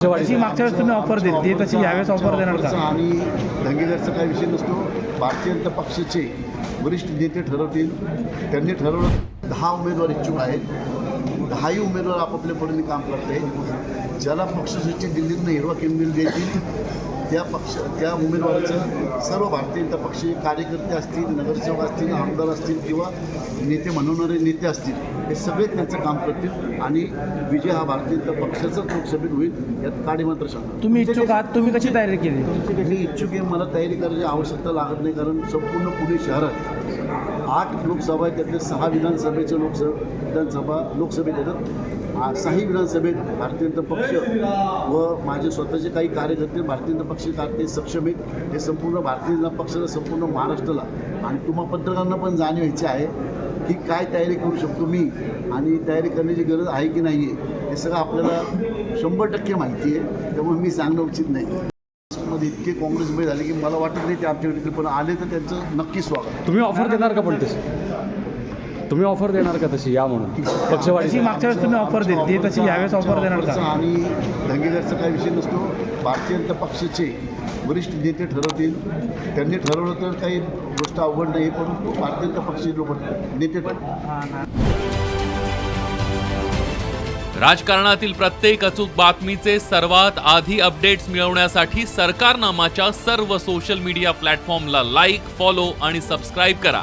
मागच्या वेळेस तुम्ही ऑफर दिली ती तशी यावेळेस ऑफर देणार का? आणि दंगेकरचा काही विषय नसतो. भारतीय जनता पक्षाचे वरिष्ठ नेते ठरवतील. त्यांनी ठरवलं दहा उमेदवार इच्छुक आहेत. दहाही उमेदवार आपापल्या परीने काम करत. आहेत ज्याला पक्ष सचिव दिल्लीतनं हिरवा किंबील देतील त्या पक्ष त्या उमेदवाराचं सर्व भारतीय जनता पक्षी कार्यकर्ते असतील नगरसेवक असतील आमदार असतील किंवा नेते म्हणवणारे नेते असतील हे सगळे त्यांचं काम करतील आणि विजय हा भारतीय जनता पक्षाचाच लोकसभेत होईल यात काडी मात्र सांगा तुम्ही इच्छुक आहात तुम्ही कशी तयारी केली? मी इच्छुक आहे मला तयारी करायची आवश्यकता लागत नाही कारण संपूर्ण पुणे शहरात आठ लोकसभा आहेत त्यातले सहा विधानसभेचे लोकसभा विधानसभा लोकसभेत येतात. आ- सहाही विधानसभेत भारतीय जनता पक्ष व माझे स्वतःचे काही कार्यकर्ते भारतीय जनता पक्ष कार्यकर्ते सक्षम आहेत. हे संपूर्ण भारतीय जनता पक्षाला संपूर्ण महाराष्ट्राला आणि तुम्हा पत्रकारांना पण जाणीव व्हायची आहे की काय तयारी करू शकतो मी आणि तयारी करण्याची गरज आहे की नाही आहे हे सगळं आपल्याला शंभर टक्के माहिती आहे. त्यामुळे मी सांगणं उचित नाही. मध्ये इतके काँग्रेसमध्ये झाले की मला वाटत नाही ते आमच्याकडे पण आले तर त्यांचं नक्की स्वागत. तुम्ही ऑफर देणार का पण तशी तुम्ही ऑफर देणार का तशी? या म्हणून. पक्षवाढी तशी मागच्या वेळेस तुम्ही ऑफर दिली. ती तशी यावेळेस ऑफर देणार का? आणि दंगेकरचा काही विषय नसतो. भारतीय जनता पक्षाचे वरिष्ठ नेते ठरवतील. त्यांनी ठरवलं तर काही गोष्ट अवघड नाही परंतु भारतीय जनता पक्षाचे लोक नेते ठरवतील. राजकारणातील प्रत्येक अचूक बातमीचे सर्वात आधी अपडेट्स मिळवण्यासाठी सरकारनामाच्या सर्व सोशल मीडिया प्लॅटफॉर्मला लाईक फॉलो आणि सबस्क्राईब करा.